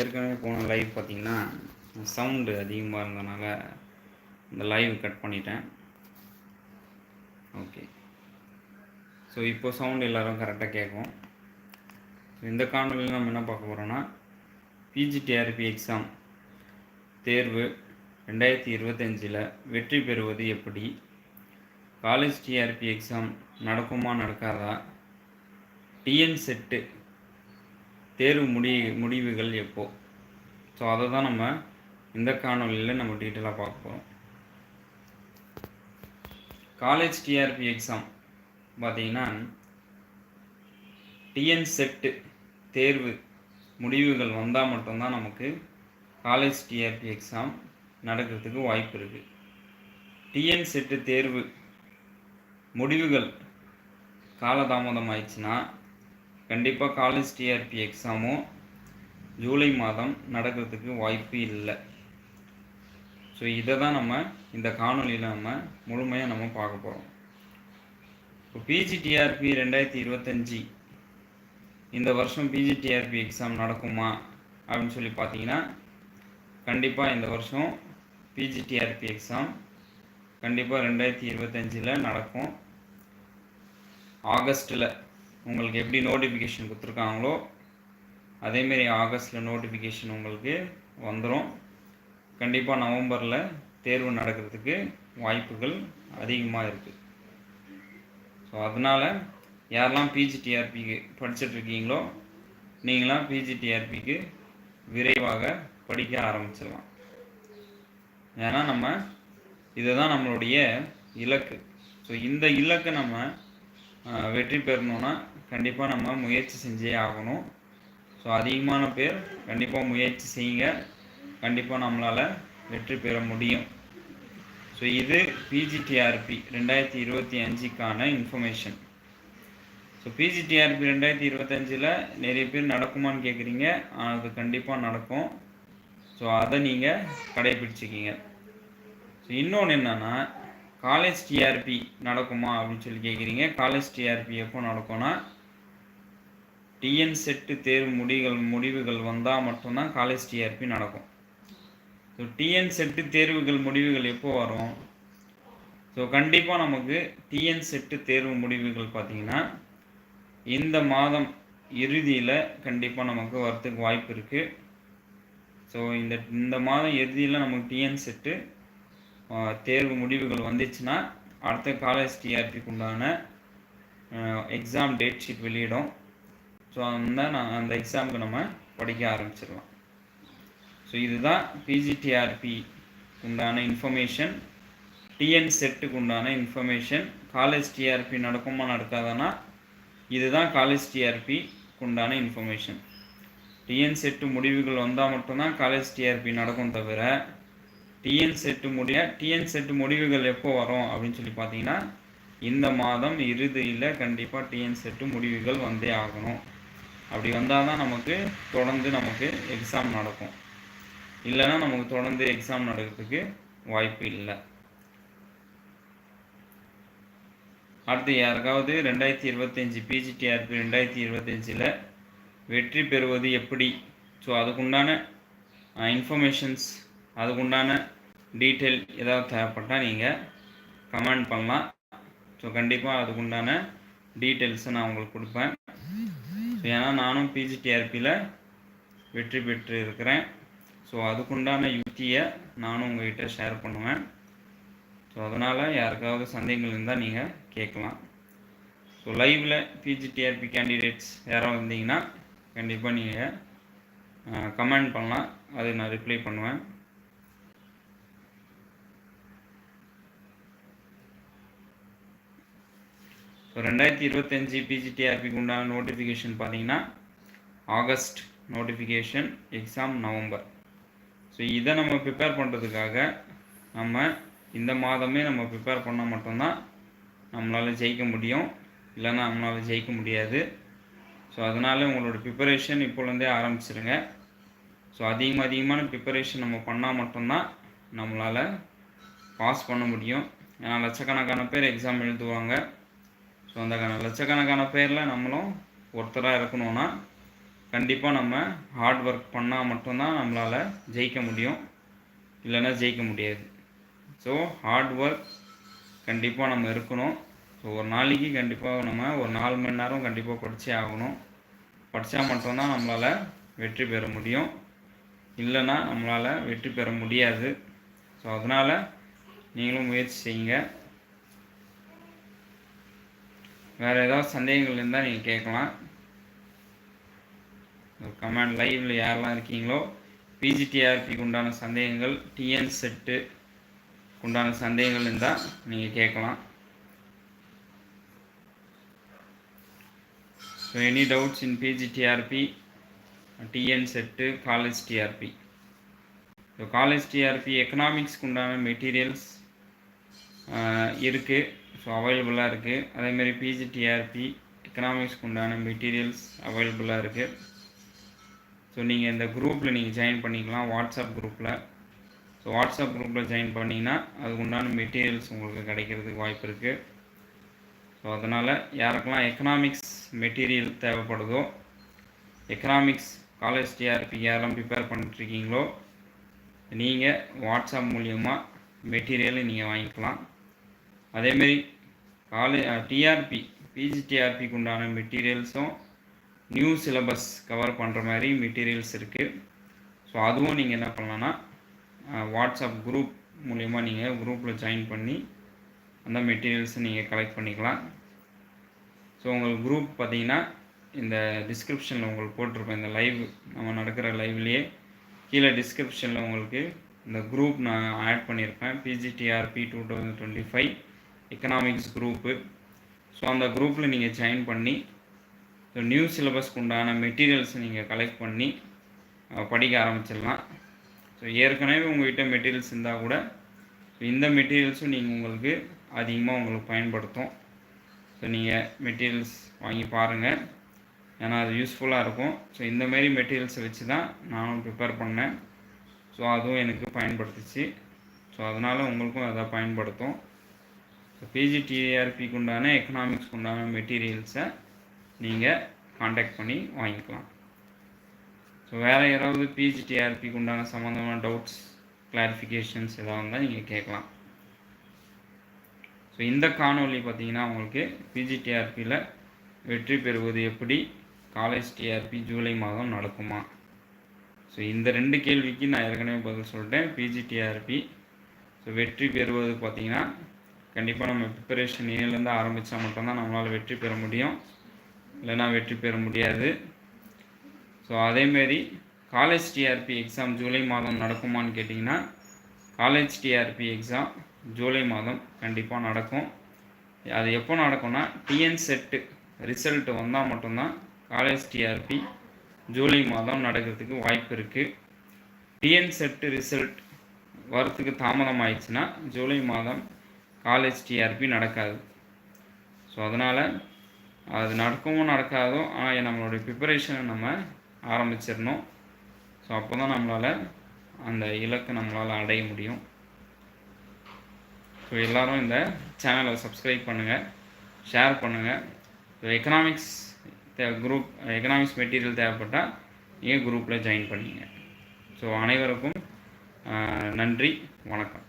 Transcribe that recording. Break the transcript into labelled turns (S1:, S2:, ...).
S1: ஏற்கனவே போன லைவ் பார்த்திங்கன்னா சவுண்டு அதிகமாக இருந்தனால இந்த லைவ் கட் பண்ணிட்டேன். ஓகே ஸோ இப்போ சவுண்டு எல்லோரும் கரெக்டாக கேட்கும். இந்த காணொலியில் நம்ம என்ன பார்க்க போகிறோன்னா பிஜிடிஆர்பி எக்ஸாம் தேர்வு ரெண்டாயிரத்தி இருபத்தஞ்சில் வெற்றி பெறுவது எப்படி? காலேஜ் டிஆர்பி எக்ஸாம் நடக்குமா நடக்காதா? டிஎன் செட்டு தேர்வு முடி முடிவுகள் எப்போ? ஸோ அதை தான் நம்ம இந்த காணொலியில் நம்ம டீட்டெயிலாக பார்க்க போகிறோம் காலேஜ் டிஆர்பி எக்ஸாம் பார்த்தீங்கன்னா டிஎன் செட்டு தேர்வு முடிவுகள் வந்தால் மட்டும்தான் நமக்கு காலேஜ் டிஆர்பி எக்ஸாம் நடக்கிறதுக்கு வாய்ப்பு இருக்குது டிஎன் செட்டு தேர்வு முடிவுகள் காலதாமதம் ஆயிடுச்சுன்னா கண்டிப்பாக காலேஜ் டிஆர்பி எக்ஸாமும் ஜூலை மாதம் நடக்கிறதுக்கு வாய்ப்பு இல்லை. ஸோ இதை தான் நம்ம இந்த காணொலியில் நம்ம முழுமையாக நம்ம பார்க்க போகிறோம் இப்போ பிஜிடிஆர்பி ரெண்டாயிரத்தி இருபத்தஞ்சி இந்த வருஷம் பிஜிடிஆர்பி எக்ஸாம் நடக்குமா அப்படின்னு சொல்லி பார்த்தீங்கன்னா கண்டிப்பாக இந்த வருஷம் பிஜிடிஆர்பி எக்ஸாம் கண்டிப்பாக ரெண்டாயிரத்தி இருபத்தஞ்சில் நடக்கும். ஆகஸ்ட்டில் உங்களுக்கு எப்படி நோட்டிஃபிகேஷன் கொடுத்துருக்காங்களோ அதேமாரி ஆகஸ்ட்டில் நோட்டிஃபிகேஷன் உங்களுக்கு வந்துடும் கண்டிப்பாக நவம்பரில் தேர்வு நடக்கிறதுக்கு வாய்ப்புகள் அதிகமாக இருக்குது ஸோ அதனால் யாரெல்லாம் பிஜிடிஆர்பிக்கு படிச்சிட்ருக்கீங்களோ நீங்களாம் பிஜிடிஆர்பிக்கு விரைவாக படிக்க ஆரம்பிச்சிடலாம். ஏன்னா நம்ம இதுதான் நம்மளுடைய இலக்கு. ஸோ இந்த இலக்கை நம்ம வெற்றி பெறணுன்னா கண்டிப்பாக நம்ம முயற்சி செஞ்சே ஆகணும். ஸோ அதிகமான பேர் கண்டிப்பாக முயற்சி செய்யுங்க. கண்டிப்பாக நம்மளால் வெற்றி பெற முடியும். ஸோ இது பிஜிடிஆர்பி ரெண்டாயிரத்தி இருபத்தி அஞ்சுக்கான இன்ஃபர்மேஷன் ஸோ பிஜிடிஆர்பி ரெண்டாயிரத்தி இருபத்தஞ்சில் நிறைய பேர் நடக்குமான்னு கேட்குறீங்க அது கண்டிப்பாக நடக்கும். ஸோ அதை நீங்கள் கடைபிடிச்சிக்கிங்க. ஸோ இன்னொன்று என்னென்னா காலேஜ் டிஆர்பி நடக்குமா அப்படின்னு சொல்லி கேட்குறீங்க காலேஜ் டிஆர்பி எப்போ நடக்கும்னா டிஎன் செட்டு தேர்வு முடிவுகள் முடிவுகள் வந்தால் மட்டும்தான் காலேஜ் டிஆர்பி நடக்கும். ஸோ டிஎன் செட்டு தேர்வுகள் முடிவுகள் எப்போ வரும்? ஸோ கண்டிப்பாக நமக்கு டிஎன் செட்டு தேர்வு முடிவுகள் பார்த்திங்கன்னா இந்த மாதம் இறுதியில் கண்டிப்பாக நமக்கு வரத்துக்கு வாய்ப்பு இருக்குது ஸோ இந்த இந்த மாதம் இறுதியில் நமக்கு டிஎன் செட்டு தேர்வு முடிவுகள் வந்துச்சுன்னா அடுத்த காலேஜ் டிஆர்பிக்கு உண்டான எக்ஸாம் டேட் ஷீட் வெளியிடும். ஸோ அந்த நான் அந்த எக்ஸாமுக்கு நம்ம படிக்க ஆரம்பிச்சிடலாம். ஸோ இதுதான் பிஜிடிஆர்பி உண்டான இன்ஃபர்மேஷன் டிஎன் செட்டுக்கு உண்டான இன்ஃபர்மேஷன் காலேஜ் டிஆர்பி நடக்குமா நடக்காதானா? இதுதான் காலேஜ் டிஆர்பி உண்டான இன்ஃபர்மேஷன் டிஎன் செட்டு முடிவுகள் வந்தால் மட்டும்தான் காலேஜ் டிஆர்பி நடக்கும் தவிர டிஎன் செட்டு முடிய டிஎன் செட்டு முடிவுகள் எப்போ வரும் அப்படின்னு சொல்லி பார்த்தீங்கன்னா இந்த மாதம் இறுதியில் கண்டிப்பாக டிஎன் செட்டு முடிவுகள் வந்தே ஆகணும். அப்படி வந்தால் தான் நமக்கு தொடர்ந்து நமக்கு எக்ஸாம் நடக்கும். இல்லைன்னா நமக்கு தொடர்ந்து எக்ஸாம் நடக்கிறதுக்கு வாய்ப்பு இல்லை. அடுத்து யாருக்காவது ரெண்டாயிரத்தி இருபத்தஞ்சி பிஜிடிஆர்பி ரெண்டாயிரத்தி இருபத்தஞ்சில் வெற்றி பெறுவது எப்படி? ஸோ அதுக்குண்டான இன்ஃபர்மேஷன்ஸ் அதுக்குண்டான டீட்டெயில் ஏதாவது தேவைப்பட்டால் நீங்கள் கமெண்ட் பண்ணலாம். ஸோ கண்டிப்பாக அதுக்குண்டான டீட்டெயில்ஸை நான் உங்களுக்கு கொடுப்பேன். ஏன்னா நானும் பிஜிடிஆர்பியில் வெற்றி பெற்று இருக்கிறேன் ஸோ அதுக்குண்டான யுக்தியை நானும் உங்கள்கிட்ட ஷேர் பண்ணுவேன். ஸோ அதனால் யாருக்காவது சந்தேகங்கள் இருந்தால் நீங்கள் கேட்கலாம். ஸோ லைவில் பிஜிடிஆர்பி கேண்டிடேட்ஸ் யாராவது வந்தீங்கன்னா கண்டிப்பாக நீங்கள் கமெண்ட் பண்ணலாம். அதை நான் ரிப்ளை பண்ணுவேன். ஸோ ரெண்டாயிரத்தி இருபத்தஞ்சி பிஜிடிஆர்பிக்கு உண்டான நோட்டிஃபிகேஷன் பார்த்தீங்கன்னா August notification exam November so இதை நம்ம ப்ரிப்பேர் பண்ணுறதுக்காக நம்ம இந்த மாதமே நம்ம ப்ரிப்பேர் பண்ணால் மட்டும்தான் நம்மளால் ஜெயிக்க முடியும். இல்லைன்னா நம்மளால் ஜெயிக்க முடியாது. ஸோ அதனால் உங்களோட ப்ரிப்பரேஷன் இப்போலேருந்தே ஆரம்பிச்சிருங்க. ஸோ அதிகமாக அதிகமான ப்ரிப்பரேஷன் நம்ம பண்ணால் மட்டும்தான் நம்மளால் பாஸ் பண்ண முடியும். ஏன்னா லட்சக்கணக்கான பேர் எக்ஸாம் எழுதுவாங்க. ஸோ அந்த லட்சக்கணக்கான பேரில் நம்மளும் ஒருத்தராக இருக்கணும்னா கண்டிப்பாக நம்ம ஹார்ட் ஒர்க் பண்ணால் மட்டும்தான் நம்மளால் ஜெயிக்க முடியும். இல்லைன்னா ஜெயிக்க முடியாது. ஸோ ஹார்ட் ஒர்க் கண்டிப்பாக நம்ம இருக்கணும். ஸோ ஒரு நாளைக்கு கண்டிப்பாக நம்ம ஒரு நாலு மணி நேரம் கண்டிப்பாக படித்தே ஆகணும். படித்தா மட்டும்தான் நம்மளால் வெற்றி பெற முடியும். இல்லைன்னா நம்மளால் வெற்றி பெற முடியாது. ஸோ அதனால் நீங்களும் முயற்சி செய்யுங்க. வேறு ஏதாவது சந்தேகங்கள் இருந்தால் நீங்கள் கேட்கலாம். கமெண்ட் லைவில் யாரெல்லாம் இருக்கீங்களோ பிஜிடிஆர்பிக்கு உண்டான சந்தேகங்கள் டிஎன் செட்டு உண்டான சந்தேகங்கள் இருந்தால் நீங்கள் கேட்கலாம். So any doubts in PGTRB TN SET college TRB so college TRB எக்கனாமிக்ஸ்க்கு உண்டான மெட்டீரியல்ஸ் இருக்குது ஸோ அவைலபிளாக இருக்குது அதேமாரி பிஜிடிஆர்பி எக்கனாமிக்ஸ்க்கு உண்டான மெட்டீரியல்ஸ் அவைலபிளாக இருக்குது ஸோ நீங்கள் இந்த குரூப்பில் நீங்கள் ஜாயின் பண்ணிக்கலாம். வாட்ஸ்அப் குரூப்பில் ஸோ வாட்ஸ்அப் குரூப்பில் ஜாயின் பண்ணிங்கன்னா அதுக்கு உண்டான மெட்டீரியல்ஸ் உங்களுக்கு கிடைக்கிறதுக்கு வாய்ப்பு இருக்குது ஸோ அதனால் யாருக்கெல்லாம் எக்கனாமிக்ஸ் மெட்டீரியல் தேவைப்படுதோ எக்கனாமிக்ஸ் காலேஜ் டிஆர்பி யாரெல்லாம் ப்ரிப்பேர் பண்ணிட்டுருக்கீங்களோ நீங்கள் வாட்ஸ்அப் மூலியமாக மெட்டீரியலை நீங்கள் வாங்கிக்கலாம். அதேமாரி காலே டிஆர்பி பிஜிடிஆர்பிக்கு உண்டான மெட்டீரியல்ஸும் நியூ சிலபஸ் கவர் பண்ணுற மாதிரி மெட்டீரியல்ஸ் இருக்குது ஸோ அதுவும் நீங்கள் என்ன பண்ணலான்னா வாட்ஸ்அப் குரூப் மூலிமா நீங்கள் குரூப்பில் ஜாயின் பண்ணி அந்த மெட்டீரியல்ஸை நீங்கள் கலெக்ட் பண்ணிக்கலாம். ஸோ உங்களுக்கு குரூப் பார்த்தீங்கன்னா இந்த டிஸ்கிரிப்ஷனில் உங்களுக்கு போட்டிருப்பேன். இந்த லைவ் நம்ம நடக்கிற லைவ்லேயே கீழே டிஸ்கிரிப்ஷனில் உங்களுக்கு இந்த குரூப் நான் ஆட் பண்ணியிருப்பேன் PGTRB two thousand twenty five economics group so அந்த குரூப்பில் நீங்கள் ஜாயின் பண்ணி ஸோ நியூ சிலபஸ்க்கு உண்டான மெட்டீரியல்ஸை நீங்கள் கலெக்ட் பண்ணி படிக்க ஆரம்பிச்சிடலாம். ஸோ ஏற்கனவே உங்கள்கிட்ட மெட்டீரியல்ஸ் இருந்தால் கூட ஸோ இந்த மெட்டீரியல்ஸும் நீங்கள் உங்களுக்கு அதிகமாக உங்களுக்கு பயன்படுத்தும். ஸோ நீங்கள் மெட்டீரியல்ஸ் வாங்கி பாருங்கள் ஏன்னா அது யூஸ்ஃபுல்லாக இருக்கும். ஸோ இந்தமாரி மெட்டீரியல்ஸை வச்சு தான் நானும் ப்ரிப்பேர் பண்ணேன். ஸோ அதுவும் எனக்கு பயன்படுத்துச்சு. ஸோ அதனால் உங்களுக்கும் அதை பயன்படுத்தும். பிஜிடிஆர்பிக்கு உண்டான எக்கனாமிக்ஸ்க்கு உண்டான மெட்டீரியல்ஸை நீங்கள் காண்டாக்ட் பண்ணி வாங்கிக்கலாம். ஸோ வேறு யாராவது பிஜிடிஆர்பிக்கு உண்டான சம்மந்தமான டவுட்ஸ் கிளாரிஃபிகேஷன்ஸ் எதாவது இருந்தால் நீங்கள் கேட்கலாம். ஸோ இந்த காணொலி பார்த்தீங்கன்னா உங்களுக்கு பிஜிடிஆர்பியில் வெற்றி பெறுவது எப்படி? காலேஜ் டிஆர்பி ஜூலை மாதம் நடக்குமா? ஸோ இந்த ரெண்டு கேள்விக்கு நான் ஏற்கனவே பதில் சொல்லிட்டேன். பிஜிடிஆர்பி ஸோ வெற்றி பெறுவது பார்த்திங்கன்னா கண்டிப்பாக நம்ம ப்ரிப்பரேஷன் ஏலேருந்து ஆரம்பித்தா மட்டும்தான் நம்மளால் வெற்றி பெற முடியும். இல்லைன்னா வெற்றி பெற முடியாது. ஸோ அதேமாரி காலேஜ் டிஆர்பி எக்ஸாம் ஜூலை மாதம் நடக்குமான்னு கேட்டிங்கன்னா காலேஜ் டிஆர்பி எக்ஸாம் ஜூலை மாதம் கண்டிப்பாக நடக்கும். அது எப்போ நடக்கும்னா டிஎன் செட்டு ரிசல்ட் வந்தால் மட்டும்தான் காலேஜ் டிஆர்பி ஜூலை மாதம் நடக்கிறதுக்கு வாய்ப்பு இருக்குது டிஎன் செட்டு ரிசல்ட் வரத்துக்கு தாமதம் ஆயிடுச்சுன்னா ஜூலை மாதம் காலேஜ் டிஆர்பி நடக்காது. ஸோ அதனால் அது நடக்கவும் நடக்காதோ ஆனால் நம்மளுடைய ப்ரிப்பரேஷனை நம்ம ஆரம்பிச்சிடணும். ஸோ அப்போ தான் நம்மளால் அந்த இலக்கை நம்மளால் அடைய முடியும். ஸோ எல்லோரும் இந்த சேனலை சப்ஸ்கிரைப் பண்ணுங்கள் ஷேர் பண்ணுங்கள் so economics the group economics material தேவைப்பட்டால் நீங்கள் குரூப்பில் ஜாயின் பண்ணிங்க. ஸோ அனைவருக்கும் நன்றி வணக்கம்.